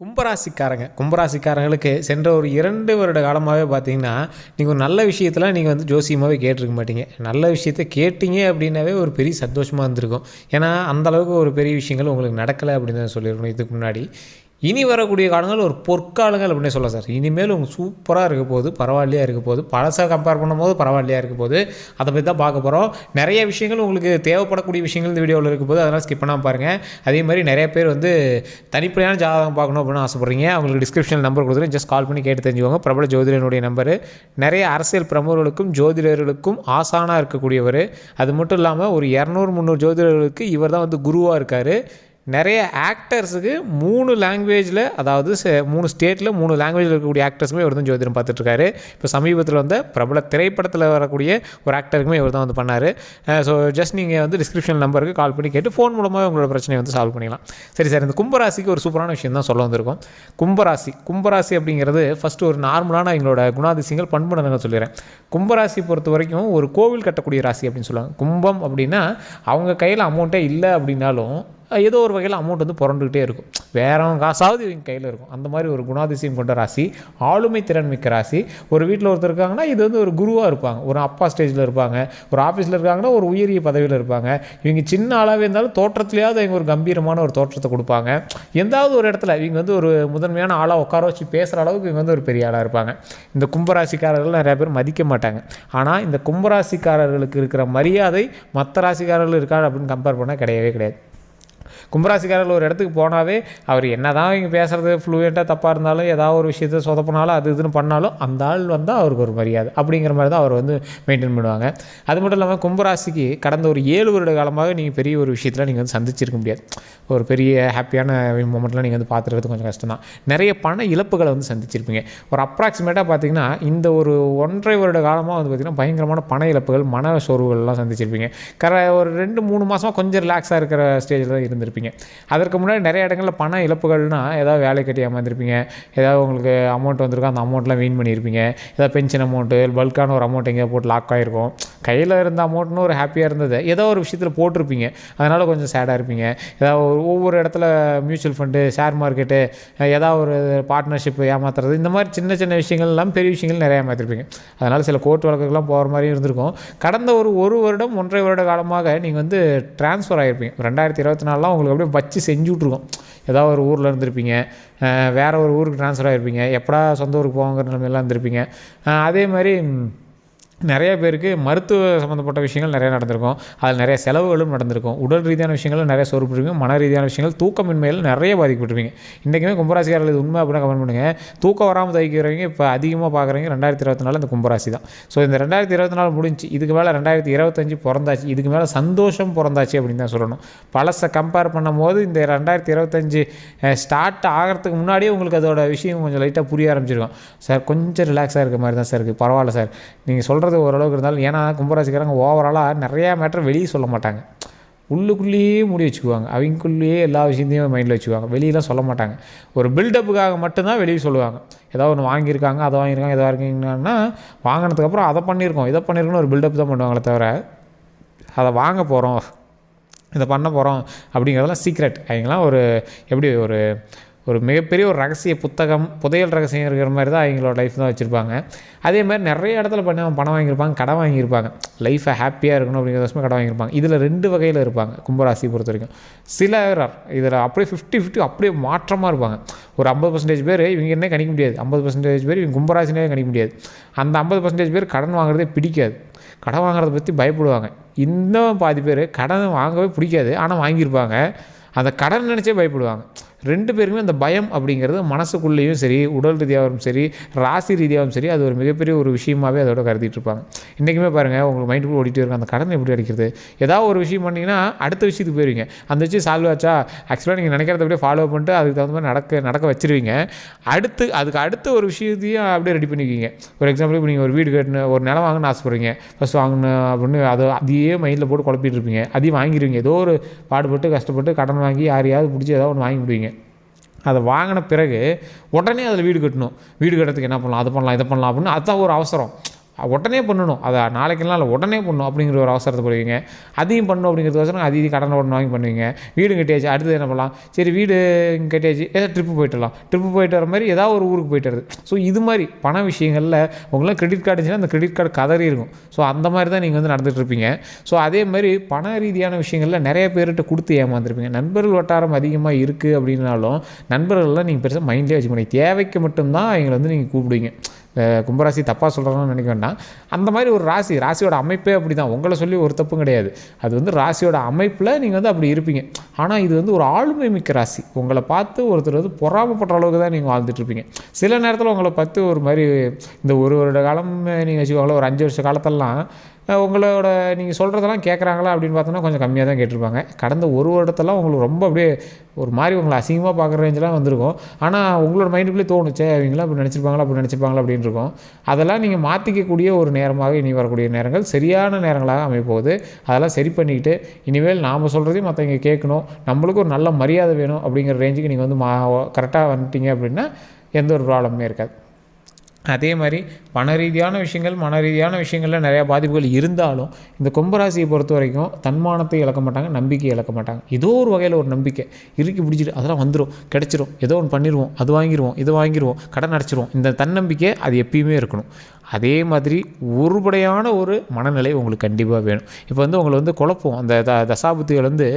கும்பராசிக்காரங்க. கும்பராசிக்காரங்களுக்கு சென்ற ஒரு இரண்டு வருட காலமாகவே பார்த்தீங்கன்னா நீங்கள் ஒரு நல்ல விஷயத்தில் நீங்கள் வந்து ஜோசியமாகவே கேட்டிருக்க மாட்டீங்க. நல்ல விஷயத்த கேட்டீங்க அப்படின்னாவே ஒரு பெரிய சந்தோஷமாக இருந்திருக்கும். ஏன்னா அந்த அளவுக்கு ஒரு பெரிய விஷயங்கள் உங்களுக்கு நடக்கலை அப்படின்னு தான் சொல்லியிருக்கணும். இதுக்கு முன்னாடி இனி வரக்கூடிய காலங்கள் ஒரு பொற்காலங்கள் அப்படின்னு சொல்லலாம் சார். இனிமேல் உங்களுக்கு சூப்பராக இருக்க போது பரவாயில்லையா இருக்க போது பழசாக கம்பேர் பண்ணும்போது பரவாயில்லையா இருக்க போது அதை பற்றி தான் பார்க்க போகிறோம் நிறைய விஷயங்கள் உங்களுக்கு தேவைப்படக்கூடிய விஷயங்கள் இந்த வீடியோவில் இருக்க போது அதெல்லாம் ஸ்கிப் பண்ணாமல் பாருங்கள் அதே மாதிரி நிறைய பேர் வந்து தனிப்படையான ஜாதகம் பார்க்கணும் அப்படின்னு ஆசைப்பட்றீங்க. அவங்களுக்கு டிஸ்கிரிப்ஷன் நம்பர் கொடுத்துருங்க ஜஸ்ட் கால் பண்ணி கேட்டு தெரிஞ்சுக்கோங்க. பிரபல ஜோதிடனுடைய நம்பரு நிறைய அரசியல் பிரமுகர்களுக்கும் ஜோதிடர்களுக்கும் ஆசானாக இருக்கக்கூடியவர். அது மட்டும் இல்லாமல் ஒரு இரநூறு முந்நூறு ஜோதிடர்களுக்கு இவர் தான் வந்து குருவாக இருக்கார். நிறைய ஆக்டர்ஸுக்கு மூணு லாங்குவேஜில் அதாவது மூணு ஸ்டேட்டில் மூணு லாங்குவேஜில் இருக்கக்கூடிய ஆக்டர்ஸுமே இவர் தான் ஜோதிடம் பார்த்துட்ருக்காரு. இப்போ சமீபத்தில் வந்த பிரபல திரைப்படத்தில் வரக்கூடிய ஒரு ஆக்டருக்குமே இவர் தான் வந்து பண்ணார். ஸோ ஜஸ்ட் நீங்கள் வந்து டிஸ்கிரிப்ஷன் நம்பருக்கு கால் பண்ணி கேட்டு ஃபோன் மூலமாக உங்களோட பிரச்சனையை வந்து சால்வ் பண்ணிக்கலாம் சரி சார் இந்த கும்பராசிக்கு ஒரு சூப்பரான விஷயம் தான் சொல்ல வந்திருக்கோம். கும்பராசி கும்பராசி அப்படிங்கிறது ஃபஸ்ட்டு ஒரு நார்மலான எங்களோட குணாதிசயங்கள் பண்பு சொல்லிடுறேன். கும்பராசி பொறுத்த வரைக்கும் ஒரு கோவில் கட்டக்கூடிய ராசி அப்படின்னு சொல்லுவாங்க. கும்பம் அப்படின்னா அவங்க கையில் அமௌண்ட்டே இல்லை அப்படின்னாலும் ஏதோ ஒரு வகையில் அமௌண்ட் வந்து புரண்டுக்கிட்டே இருக்கும். வேறவங்க காசாவது இவங்க கையில் இருக்கும். அந்த மாதிரி ஒரு குணாதிசயம் கொண்ட ராசி ஆளுமை திறன் மிக்க ராசி. ஒரு வீட்டில் ஒருத்தர் இருக்காங்கன்னா இது வந்து ஒரு குருவாக இருப்பாங்க. ஒரு அப்பா ஸ்டேஜில் இருப்பாங்க. ஒரு ஆஃபீஸில் இருக்காங்கன்னா ஒரு உயரிய பதவியில் இருப்பாங்க. இவங்க சின்ன ஆளாகவே இருந்தாலும் தோற்றத்துலையாவது இவங்க ஒரு கம்பீரமான ஒரு தோற்றத்தை கொடுப்பாங்க. எந்தாவது ஒரு இடத்துல இவங்க வந்து ஒரு முதன்மையான ஆளாக உட்கார வச்சு பேசுகிற அளவுக்கு இவங்க வந்து ஒரு பெரிய ஆளாக இருப்பாங்க. இந்த கும்பராசிக்காரர்கள் நிறைய பேர் மதிக்க மாட்டாங்க. ஆனால் இந்த கும்பராசிக்காரர்களுக்கு இருக்கிற மரியாதை மற்ற ராசிக்காரர்கள் இருக்கா அப்படின்னு கம்பேர் பண்ணால் கிடையவே கிடையாது. கும்பராசிக்காரர்கள் ஒரு இடத்துக்கு போனாவே அவர் என்ன தான் இங்கே பேசுகிறது ஃப்ளூயண்ட்டாக தப்பாக இருந்தாலும் ஏதாவது ஒரு விஷயத்தை சொதப்பினாலும் அது இதுன்னு பண்ணாலும் அந்த ஆள் வந்தால் அவருக்கு ஒரு மரியாதை. அப்படிங்கிற மாதிரி தான் அவர் வந்து மெயின்டைன் பண்ணுவாங்க. அது மட்டும் இல்லாமல் கும்பராசிக்கு கடந்த ஒரு ஏழு வருட காலமாக நீங்கள் பெரிய ஒரு விஷயத்தில் நீங்கள் வந்து சந்திச்சிருக்க முடியாது. ஒரு பெரிய ஹாப்பியான மூமெண்ட்லாம் நீங்கள் வந்து பார்த்துருக்கிறது கொஞ்சம் கஷ்டம் தான் நிறைய பண இழப்புகளை வந்து சந்திச்சிருப்பீங்க. ஒரு அப்ராக்சிமேட்டாக பார்த்தீங்கன்னா இந்த ஒரு ஒன்றரை வருட காலமாக வந்து பார்த்திங்கன்னா பயங்கரமான பண இழப்புகள் மன சோர்வுகள்லாம் சந்திச்சிருப்பீங்க. கர ஒரு ரெண்டு மூணு மாதமாக கொஞ்சம் ரிலாக்ஸாக இருக்கிற ஸ்டேஜில் தான் இருந்திருப்பீங்க. அதற்கு முன்னாடி நிறைய இடங்களில் பண இழப்புகள்னா ஏதாவது வேலை கட்டி ஏமாந்துருப்பீங்க ஏதாவது உங்களுக்கு அமௌண்ட் வந்திருக்கோ அந்த அமௌண்ட்லாம் வீண் பண்ணியிருப்பீங்க. ஏதாவது பென்ஷன் அமௌண்ட்டு பல்கான ஒரு அமௌண்ட் எங்கேயா போட்டு லாக் ஆகிருக்கும் கையில் இருந்த அமௌண்ட்னு ஒரு ஹாப்பியாக இருந்தது ஏதோ ஒரு விஷயத்தில் போட்டிருப்பீங்க. அதனால் கொஞ்சம் சேடாக இருப்பீங்க. ஏதாவது ஒரு ஒவ்வொரு இடத்துல மியூச்சுவல் ஃபண்டு ஷேர் மார்க்கெட்டு ஏதாவது ஒரு பார்ட்னர்ஷிப் ஏமாத்துறது இந்த மாதிரி சின்ன சின்ன விஷயங்கள் எல்லாம் பெரிய விஷயங்கள் நிறைய ஏமாத்திருப்பீங்க. அதனால் சில கோர்ட் வழக்குகள்லாம் போகிற மாதிரி இருந்திருக்கும். கடந்த ஒரு ஒரு வருடம் ஒன்றரை வருட காலமாக நீங்கள் வந்து ட்ரான்ஸ்ஃபர் ஆகிருப்பீங்க ரெண்டாயிரத்தி இருபத்தி அதெல்லாம் உங்களுக்கு அப்படியே வச்சு செஞ்சு விட்ருக்கோம் ஏதாவது ஒரு ஊரில் இருந்திருப்பீங்க. வேறு ஒரு ஊருக்கு ட்ரான்ஸ்ஃபர் ஆகிருப்பீங்க எப்படா சொந்த ஊருக்கு போவாங்கிற நிலமையெல்லாம் இருந்திருப்பீங்க. அதே மாதிரி நிறைய பேருக்கு மருத்துவ சம்மந்தப்பட்ட விஷயங்கள் நிறைய நடந்திருக்கும். அதில் நிறைய செலவுகளும் நடந்திருக்கும். உடல் ரீதியான விஷயங்களும் நிறைய சொருப்பிருப்பீங்க மன ரீதியான விஷயங்கள் தூக்கமின்மையில் நிறைய பாதிக்கப்பட்டிருப்பீங்க. இன்றைக்குமே கும்பராசிக்காரர்கள் இது உண்மை அப்படின்னு கமெண்ட் பண்ணுங்கள் தூக்கம் வராமல் தவிக்கிறவங்க இப்போ அதிகமாக பார்க்குறவங்க ரெண்டாயிரத்தி இருபத்தி நாலு இந்த கும்பராசி தான் ஸோ இந்த ரெண்டாயிரத்தி இருபத்தி நாலு முடிஞ்சு இதுக்கு மேலே ரெண்டாயிரத்தி இருபத்தஞ்சு பிறந்தாச்சு இதுக்கு மேலே சந்தோஷம் பிறந்தாச்சு அப்படின்னு தான் சொல்லணும். பழசை கம்பேர் பண்ணும்போது இந்த ரெண்டாயிரத்தி இருபத்தஞ்சு ஸ்டார்ட் ஆகிறதுக்கு முன்னாடியே உங்களுக்கு அதோட விஷயம் கொஞ்சம் லைட்டாக புரிய ஆரம்பிச்சிருக்கோம். சார் கொஞ்சம் ரிலாக்ஸாக இருக்க மாதிரி தான் சார் இருக்குது பரவாயில்ல சார். நீங்கள் சொல்கிற சொல்கிறது ஓரளவுக்கு இருந்தாலும் ஏன்னா கும்பராசிக்காரங்க ஓவராலாக நிறையா மேட்டர் வெளியே சொல்ல மாட்டாங்க. உள்ளுக்குள்ளேயே மூடி வச்சுக்குவாங்க. அவங்களுக்குள்ளேயே எல்லா விஷயத்தையும் மைண்டில் வச்சுக்குவாங்க. வெளியெலாம் சொல்ல மாட்டாங்க. ஒரு பில்டப்புக்காக மட்டும்தான் வெளியே சொல்லுவாங்க. ஏதாவது ஒன்று வாங்கியிருக்காங்க அதை வாங்கியிருக்காங்க எதாவது இருக்கீங்கன்னா வாங்கினதுக்கப்புறம் அதை பண்ணியிருக்கோம் இதை பண்ணியிருக்கோன்னு ஒரு பில்டப் தான் பண்ணுவாங்களே தவிர அதை வாங்க போகிறோம் இதை பண்ண போகிறோம் அப்படிங்கிறதெல்லாம் சீக்ரெட் அவங்களாம் ஒரு எப்படி ஒரு ஒரு மிகப்பெரிய ஒரு ரகசிய புத்தகம் புதையல் ரகசியம் இருக்கிற மாதிரி தான் அவங்களோட லைஃப் தான் வச்சுருப்பாங்க. அதே மாதிரி நிறைய இடத்துல பண்ணி அவன் பணம் வாங்கியிருப்பாங்க கடன் வாங்கியிருப்பாங்க. லைஃப்பை ஹாப்பியாக இருக்கணும் அப்படிங்கிறதுமே கடன் வாங்கியிருப்பாங்க. இதில் ரெண்டு வகையில் இருப்பாங்க கும்பராசி பொறுத்த வரைக்கும். சிலர் இதில் அப்படியே ஃபிஃப்டி ஃபிஃப்டி அப்படியே மாற்றமாக இருப்பாங்க. ஒரு ஐம்பது பர்சன்டேஜ் பேர் இவங்க என்ன கணிக்க முடியாது. ஐம்பது பர்சன்டேஜ் பேர் இவங்க கும்பராசினே கணிக்க முடியாது. அந்த ஐம்பது பர்சன்டேஜ் பேர் கடன் வாங்குறதே பிடிக்காது. கடன் வாங்குறத பற்றி பயப்படுவாங்க. இன்னும் பாதி பேர் கடன் வாங்கவே பிடிக்காது ஆனால் வாங்கியிருப்பாங்க. அந்த கடன் நினச்சே பயப்படுவாங்க. ரெண்டு பேருமே அந்த பயம் அப்படிங்கிறது மனசுக்குள்ளேயும் சரி உடல் ரீதியாகவும் சரி ராசி ரீதியாகவும் சரி அது ஒரு மிகப்பெரிய ஒரு விஷயமாவே அதோட கருதிட்டு இருப்பாங்க. இன்றைக்குமே பாருங்கள் உங்களுக்கு மைண்டுக்குள்ள ஓடிட்டு இருக்கும். அந்த கடன் எப்படி அடிக்கிறது? ஏதாவது ஒரு விஷயம் பண்ணிங்கன்னா அடுத்த விஷயத்துக்கு போயிருவீங்க. அந்த விஷயம் சால்வ் ஆச்சா? ஆக்சுவலாக நீங்கள் நினைக்கிறத அப்படியே ஃபாலோ பண்ணிட்டு அதுக்கு தகுந்த மாதிரி நடக்க நடக்க வச்சிருவீங்க. அடுத்து அதுக்கு அடுத்த ஒரு விஷயத்தையும் அப்படியே ரெடி பண்ணிக்குவீங்க. ஒரு எக்ஸாம்பிள் இப்போ நீங்கள் ஒரு வீடு கட்டணும் ஒரு நிலம் வாங்கணும்னு ஆசைப்படுறீங்க. ஃபஸ்ட் வாங்கணும் அப்படின்னு அதை அதையே மைண்டில் போட்டு குழப்பிட்டு இருப்பீங்க. அதையும் வாங்கிடுவீங்க ஏதோ ஒரு பாடுபட்டு கஷ்டப்பட்டு கடன் வாங்கி யாரையாவது பிடிச்சி ஏதாவது ஒன்று வாங்கி விடுவீங்க அதை வாங்கின பிறகு உடனே அதில் வீடு கட்டணும். வீடு கட்டுறதுக்கு என்ன பண்ணலாம்? அது பண்ணலாம் இதை பண்ணலாம் அப்படின்னு அதுதான் ஒரு அவசரம். உடனே பண்ணணும். அதை நாளைக்கெல்லாம் இல்லை உடனே பண்ணணும் அப்படிங்கிற ஒரு அவசரத்தை போடுவீங்க அதையும் பண்ணணும் அப்படிங்கிறதுக்கோசரம் அதையும் கடனை உடனே வாங்கி பண்ணுவீங்க. வீடு கட்டியாச்சு அடுத்தது என்ன பண்ணலாம்? சரி வீடு கட்டியாச்சு ஏதோ ட்ரிப்பு போயிட்டுலாம் ட்ரிப்பு போயிட்டு வர மாதிரி ஏதாவது ஒரு ஊருக்கு போயிட்டு வருது ஸோ இது மாதிரி பண விஷயங்களில் உங்களாம் கிரெடிட் கார்டு இருந்துச்சுன்னா அந்த கிரெடிட் கார்டு கதறி இருக்கும். ஸோ அந்த மாதிரி தான் நீங்கள் வந்து நடந்துகிட்ருப்பீங்க ஸோ அதே மாதிரி பண ரீதியான விஷயங்களில் நிறைய பேர்கிட்ட கொடுத்து ஏமாந்துருப்பீங்க. நண்பர்கள் வட்டாரம் அதிகமாக இருக்குது அப்படின்னாலும் நண்பர்கள்லாம் நீங்கள் பெருசாக மைண்ட்லேயே வச்சுக்கணும் தேவைக்கு மட்டும்தான் எங்களை வந்து நீங்கள் கூப்பிடுவீங்க. கும்பராசி தப்பாக சொல்கிறோன்னு நினைக்க வேண்டாம். அந்த மாதிரி ஒரு ராசி ராசியோட அமைப்பே அப்படி தான் உங்களை சொல்லி ஒரு தப்பும் கிடையாது. அது வந்து ராசியோட அமைப்பில் நீங்கள் வந்து அப்படி இருப்பீங்க. ஆனால் இது வந்து ஒரு ஆளுமை மிக்க ராசி. உங்களை பார்த்து ஒருத்தர் வந்து பொறாமப்படுற அளவுக்கு தான் நீங்கள் வாழ்ந்துட்டு இருப்பீங்க. சில நேரத்தில் உங்களை பார்த்து ஒரு மாதிரி இந்த ஒரு வருட காலம் நீங்கள் வச்சுக்கோங்களேன் ஒரு அஞ்சு வருஷ காலத்தெல்லாம் உங்களோட நீங்கள் சொல்கிறதெல்லாம் கேட்குறாங்களா அப்படின்னு பார்த்தோன்னா கொஞ்சம் கம்மியாக தான் கேட்டிருப்பாங்க. கடந்த ஒரு வருடத்தெல்லாம் உங்களுக்கு ரொம்ப அப்படியே ஒரு மாதிரி உங்களை அசிங்கமாக பார்க்குற ரேஞ்செலாம் வந்திருக்கும். ஆனால் உங்களோட மைண்டுக்குள்ளே தோணுச்சே அவங்களாம் அப்படி நினச்சிருப்பாங்களா அப்படி நினச்சிருப்பாங்களா அப்படின்னு இருக்கும். அதெல்லாம் நீங்கள் மாற்றிக்கக்கூடிய ஒரு நேரமாக இனி வரக்கூடிய நேரங்கள் சரியான நேரங்களாக அமைப்போகுது அதெல்லாம் சரி பண்ணிக்கிட்டு இனிமேல் நாம் சொல்கிறதையும் மற்றவங்க கேட்கணும். நம்மளுக்கு ஒரு நல்ல மரியாதை வேணும் அப்படிங்கிற ரேஞ்சுக்கு நீங்கள் வந்து மா கரெக்டாக வந்துட்டீங்க அப்படின்னா எந்த ஒரு ப்ராப்ளமே இருக்காது. அதே மாதிரி பண ரீதியான விஷயங்கள் மன ரீதியான விஷயங்களில் நிறையா பாதிப்புகள் இருந்தாலும் இந்த கும்பராசியை பொறுத்த வரைக்கும் தன்மானத்தை இழக்க மாட்டாங்க நம்பிக்கையை இழக்க மாட்டாங்க. ஏதோ ஒரு வகையில் ஒரு நம்பிக்கை. இறுக்கி பிடிச்சிட்டு அதெல்லாம் வந்துடும் கிடச்சிரும். ஏதோ ஒன்று பண்ணிடுவோம் அது வாங்கிடுவோம் இது வாங்கிடுவோம் கடன் அடைச்சிருவோம். இந்த தன்னம்பிக்கை அது எப்பயுமே இருக்கணும். அதே மாதிரி ஒருபடையான ஒரு மனநிலை உங்களுக்கு கண்டிப்பாக வேணும். இப்போ வந்து உங்களை வந்து குழப்பம். அந்த த தசாபுத்திகள் வந்து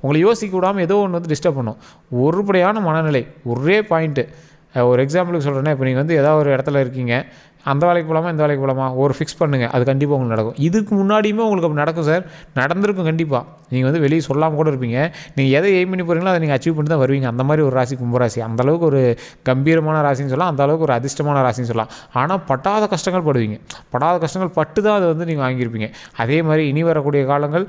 உங்களை யோசிக்க விடாமல் ஏதோ ஒன்று வந்து டிஸ்டர்ப் பண்ணும். ஒருபடையான மனநிலை. ஒரே பாயிண்ட்டு ஒரு எக்ஸாம்பிளுக்கு சொல்கிறேன்னா இப்போ நீங்கள் வந்து ஏதாவது ஒரு இடத்துல இருக்கீங்க. அந்த வேலைக்கு போகலாமா இந்த வேலைக்கு போகலாமா ஒரு ஃபிக்ஸ் பண்ணுங்கள் அது கண்டிப்பாக உங்களுக்கு நடக்கும். இதுக்கு முன்னாடியுமே உங்களுக்கு அப்படி நடக்கும் சார் நடந்திருக்கும் கண்டிப்பாக நீங்கள் வந்து வெளியே சொல்லாமல் கூட இருப்பீங்க. நீங்கள் எதை எய்ம் பண்ணி போகிறீங்களோ அதை நீங்கள் அச்சீவ் பண்ணி தான் வருவீங்க. அந்த மாதிரி ஒரு ராசி கும்பராசி. அந்த அளவுக்கு ஒரு கம்பீரமான ராசின்னு சொல்லலாம். அந்த அளவுக்கு ஒரு அதிர்ஷ்டமான ராசின்னு சொல்லலாம். ஆனால் பட்டாத கஷ்டங்கள் படுவீங்க. படாத கஷ்டங்கள் பட்டு தான் அதை வந்து நீங்கள் வாங்கியிருப்பீங்க. அதே மாதிரி இனி வரக்கூடிய காலங்கள்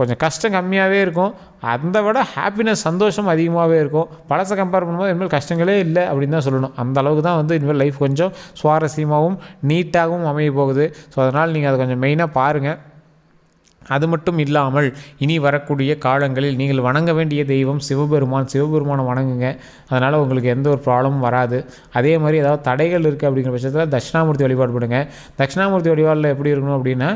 கொஞ்சம் கஷ்டம் கம்மியாகவே இருக்கும். அதை விட ஹாப்பினஸ் சந்தோஷம் அதிகமாகவே இருக்கும். பழசை கம்பேர் பண்ணும்போது இனிமேல் கஷ்டங்களே இல்லை அப்படின்னு தான் சொல்லணும். அந்த அளவுக்கு தான் வந்து இனிமேல் லைஃப் கொஞ்சம் சுவாரஸ்யமாகவும் நீட்டாகவும் அமைய போகுது. ஸோ அதனால் நீங்கள் அதை கொஞ்சம் மெயினாக பாருங்கள் அது மட்டும் இல்லாமல் இனி வரக்கூடிய காலங்களில் நீங்கள் வணங்க வேண்டிய தெய்வம் சிவபெருமான். சிவபெருமானை வணங்குங்க. அதனால் உங்களுக்கு எந்த ஒரு ப்ராப்ளமும் வராது. அதே மாதிரி ஏதாவது தடைகள் இருக்குது அப்படிங்கிற பட்சத்தில் தட்சிணாமூர்த்தி வழிபாடு பண்ணுங்கள் தட்சிணாமூர்த்தி வழிபாடில் எப்படி இருக்கணும் அப்படின்னா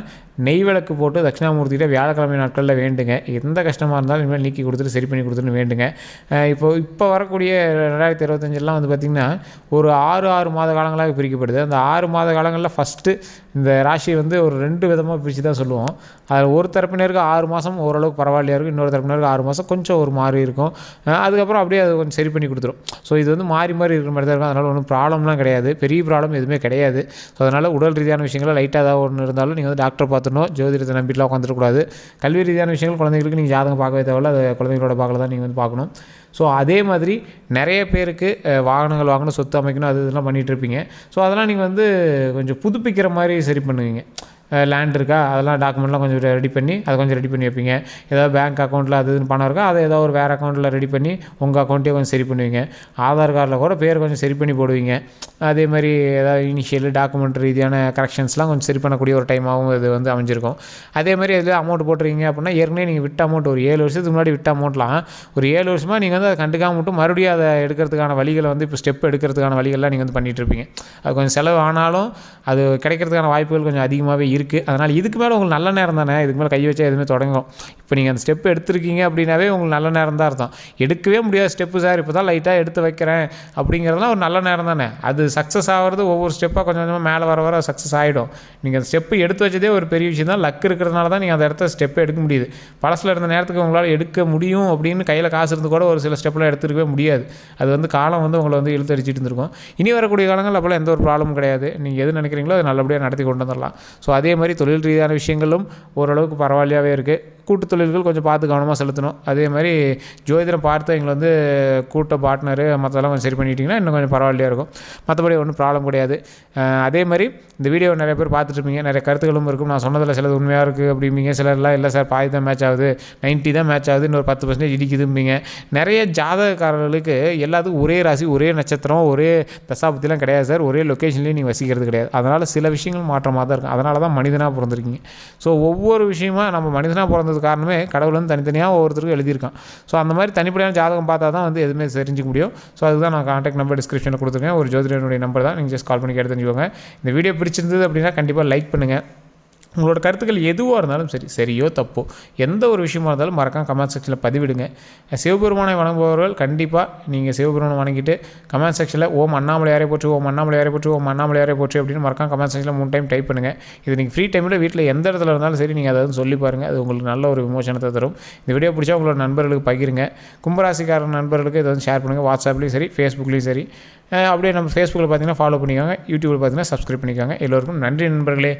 நெய் விளக்கு போட்டு தட்சிணாமூர்த்திகிட்ட வியாழக்கிழமை நாட்களில் வேண்டுங்க. எந்த கஷ்டமாக இருந்தாலும் இனிமேல் நீக்கி கொடுத்துட்டு சரி பண்ணி கொடுத்துட்டு வேண்டுங்க. இப்போ இப்போ வரக்கூடிய ரெண்டாயிரத்தி இருபத்தஞ்செல்லாம் வந்து பார்த்திங்கன்னா ஒரு ஆறு ஆறு மாத காலங்களாக பிரிக்கப்படுது. அந்த ஆறு மாத காலங்களில் ஃபஸ்ட்டு இந்த ராசியை வந்து ஒரு ரெண்டு விதமாக பிரித்து தான் சொல்லுவோம். அதில் ஒரு தரப்பினருக்கு ஆறு மாதம் ஓரளவுக்கு பரவாயில்லையா இருக்கும். இன்னொரு தரப்பினருக்கு ஆறு மாதம் கொஞ்சம் ஒரு மாதிரி இருக்கும். அதுக்கப்புறம் அப்படியே அது கொஞ்சம் சரி பண்ணி கொடுத்துரும். ஸோ இது வந்து மாறி மாறி இருக்கிற மாதிரி தான் இருக்கும். அதனால் ஒன்றும் ப்ராப்ளம்லாம் கிடையாது. பெரிய ப்ராப்ளம் எதுவுமே கிடையாது. ஸோ அதனால் உடல் ரீதியான விஷயங்கள் லைட்டாக ஏதாவது ஒன்று இருந்தாலும் நீங்கள் வந்து டாக்டர் பார்த்துடணும். ஜோதிடத்தை நம்பிட்டுலாம் உட்காந்துருக்கூடாது கல்வி ரீதியான விஷயங்கள் குழந்தைங்களுக்கு நீங்கள் ஜாதகம் பார்க்கவே தேவையில்ல. அது குழந்தைங்களோட பார்க்கல தான் நீங்கள் வந்து பார்க்கணும். ஸோ அதே மாதிரி நிறைய பேருக்கு வாகனங்கள் வாங்கணும் சொத்து அமைக்கணும் அது இதெல்லாம் பண்ணிகிட்டு இருப்பீங்க. ஸோ அதெல்லாம் நீங்கள் வந்து கொஞ்சம் புதுப்பிக்கிற மாதிரி சரி பண்ணுவீங்க. லேண்ட் இருக்கா? அதெல்லாம் டாக்குமெண்ட்லாம் கொஞ்சம் ரெடி பண்ணி அதை கொஞ்சம் ரெடி பண்ணி வைப்பீங்க. ஏதாவது பேங்க் அக்கௌண்ட்டில் அது இதுன்னு பணம் இருக்கா? அதை ஏதாவது ஒரு வேறு அக்கௌண்ட்டில் ரெடி பண்ணி உங்கள் அக்கௌண்ட்டே கொஞ்சம் சரி பண்ணுவீங்க. ஆதார் கார்டில் கூட பேர் கொஞ்சம் சரி பண்ணி போடுவீங்க. அதே மாதிரி ஏதாவது இனிஷியல் டாக்குமெண்ட் ரீதியான கரெக்ஷன்ஸ்லாம் கொஞ்சம் சரி பண்ணக்கூடிய ஒரு டைமாகவும் இது வந்து அமைஞ்சிருக்கும். அதே மாதிரி அதில் அமௌண்ட் போட்டுருக்கீங்க அப்படின்னா ஏற்கனவே நீங்கள் விட்ட அமௌண்ட் ஒரு ஏழு வருஷத்துக்கு முன்னாடி விட்ட அமௌண்ட்லாம் ஒரு ஏழு வருஷமாக நீங்கள் வந்து அதை கண்டுக்காம மட்டும் மறுபடியும் அதை எடுக்கிறதுக்கான வழிகளை வந்து இப்போ ஸ்டெப் எடுக்கிறதுக்கான வழிகள்லாம் நீங்கள் வந்து பண்ணிகிட்டு இருப்பீங்க. அது கொஞ்சம் செலவு ஆனாலும் அது கிடைக்கிறதுக்கான வாய்ப்புகள் கொஞ்சம் அதிகமாகவே இருக்குது அதனால் இதுக்கு மேலே உங்களுக்கு நல்ல நேரம் தானே? இதுக்கு மேலே கை வச்சா எதுவுமே தொடங்கும். இப்போ நீங்கள் அந்த ஸ்டெப் எடுத்திருக்கீங்க அப்படின்னாவே உங்களுக்கு நல்ல நேரம் தான் அர்த்தம். எடுக்கவே முடியாத ஸ்டெப்பு சார் இப்போ தான் லைட்டாக எடுத்து வைக்கிறேன் அப்படிங்கிறதுலாம் ஒரு நல்ல நேரம் தானே? அது சக்ஸஸ் ஆகிறது ஒவ்வொரு ஸ்டெப்பாக கொஞ்சம் கொஞ்சமாக மேலே வர வர சக்ஸஸ் ஆகிடும் நீங்கள் அந்த ஸ்டெப்பு எடுத்து வச்சதே ஒரு பெரிய விஷயம் தான். லக் இருக்கிறதுனால தான் நீங்கள் அந்த இடத்த ஸ்டெப்பை எடுக்க முடியுது. பழசில் இருந்த நேரத்துக்கு உங்களால் எடுக்க முடியும் அப்படின்னு கையில் காசு இருந்து கூட ஒரு சில ஸ்டெப்பில் எடுத்துருக்கவே முடியாது. அது வந்து காலம் வந்து உங்களை வந்து இழுத்தடிச்சிட்டு இருந்திருக்கும். இனி வரக்கூடிய காலங்கள் அப்போல்லாம் எந்த ஒரு ப்ராப்ளமும் கிடையாது. நீங்கள் எது நினைக்கிறீங்களோ அது நல்லபடியாக நடத்தி கொண்டு வந்துடலாம் ஸோ அது அதே மாதிரி தொழில் ரீதியான விஷயங்களும் ஓரளவுக்கு பரவாயில்லையாகவே இருக்குது கூட்டு தொழில்கள் கொஞ்சம் பார்த்து கவனமாக செலுத்தணும். அதே மாதிரி ஜோதிடம் பார்த்து எங்களை வந்து கூட்ட பார்ட்னரு மற்றதெல்லாம் கொஞ்சம் சரி பண்ணிட்டீங்கன்னா இன்னும் கொஞ்சம் பரவாயில்லையாக இருக்கும். மற்றபடி ஒன்றும் ப்ராப்ளம் கிடையாது. அதே மாதிரி இந்த வீடியோ நிறைய பேர் பார்த்துட்ருப்பீங்க நிறைய கருத்துக்களும் இருக்கும். நான் சொன்னதில் சிலது உண்மையாக இருக்குது அப்படிம்பீங்க. சிலர்லாம் இல்லை சார் பாதி தான் மேட்ச் ஆகுது. 90 தான் மேட்ச் ஆகுது. இன்னொரு பத்து பர்சன்டேஜ் இடிக்குதும்பீங்க. நிறைய ஜாதகக்காரர்களுக்கு எல்லாத்துக்கும் ஒரே ராசி ஒரே நட்சத்திரம் ஒரே தசாபத்திலாம் கிடையாது சார். ஒரே லொக்கேஷன்லேயும் நீங்கள் வசிக்கிறது கிடையாது. அதனால் சில விஷயங்கள் மாற்றமாக தான் இருக்கும். அதனால தான் மனிதனாக பிறந்திருக்கீங்க. ஸோ ஒவ்வொரு விஷயமா நம்ம மனிதனாக பிறந்தது காரணமே கடவுள் வந்து தனித்தனியாக ஒவ்வொருத்தருக்கும் எழுதியிருக்கான். ஸோ அந்த மாதிரி தனிப்படியான ஜாதகம் பார்த்தா தான் வந்து எதுவுமே தெரிஞ்சுக்க முடியும். ஸோ அதுக்கு தான் நான் கான்டாக்ட் நம்பர் டிஸ்கிரிப்ஷனில் கொடுத்துருக்கேன். ஒரு ஜோதிடனுடைய நம்பர் தான். நீங்கள் ஜஸ்ட் கால் பண்ணி கேட்டு தெரிஞ்சுக்கோங்க. இந்த வீடியோ பிடிச்சிருந்தது அப்படின்னா கண்டிப்பாக லைக் பண்ணுங்கள் உங்களோட கருத்துக்கள் எதுவாக இருந்தாலும் சரி சரியோ தப்போ எந்த ஒரு விஷயமா இருந்தாலும் மறக்காம கமெண்ட் செக்ஷனில் பதிவிடுங்க. சிவபெருமானை வணங்குபவர்கள் கண்டிப்பாக நீங்கள் சிவபெருமானை வணங்கிட்டு கமெண்ட் செக்ஷனில் ஓம் அண்ணாமலையாரே போற்று ஓம் அண்ணாமலையாரே போற்று ஓம் அண்ணாமலையாரே போற்று அப்படின்னு மறக்காம கமெண்ட் செக்ஷனில் மூணு டைம் டைப் பண்ணுங்கள் இது நீங்கள் ஃப்ரீ டைமில் வீட்டில் எந்த இடத்துல இருந்தாலும் சரி நீங்கள் அதை வந்து சொல்லி பாருங்கள் அது உங்களுக்கு நல்ல ஒரு விமோசனத்தை தரும். இந்த வீடியோ பிடிச்சா உங்களோட நண்பர்களுக்கு பகிருங்க. கும்பராசிக்கார நண்பர்களுக்கு இதை வந்து ஷேர் பண்ணுங்கள் வாட்ஸ்அப்லேயும் சரி ஃபேஸ்புக்லேயும் சரி. அப்படியே நம்ம ஃபேஸ்புக்கில் பார்த்தீங்கன்னா ஃபாலோ பண்ணிக்கோங்க. யூடியூப்பில் பார்த்தீங்கன்னா சப்ஸ்கிரைப் பண்ணிக்கோங்க. எல்லோருக்கும் நன்றி நண்பர்களே.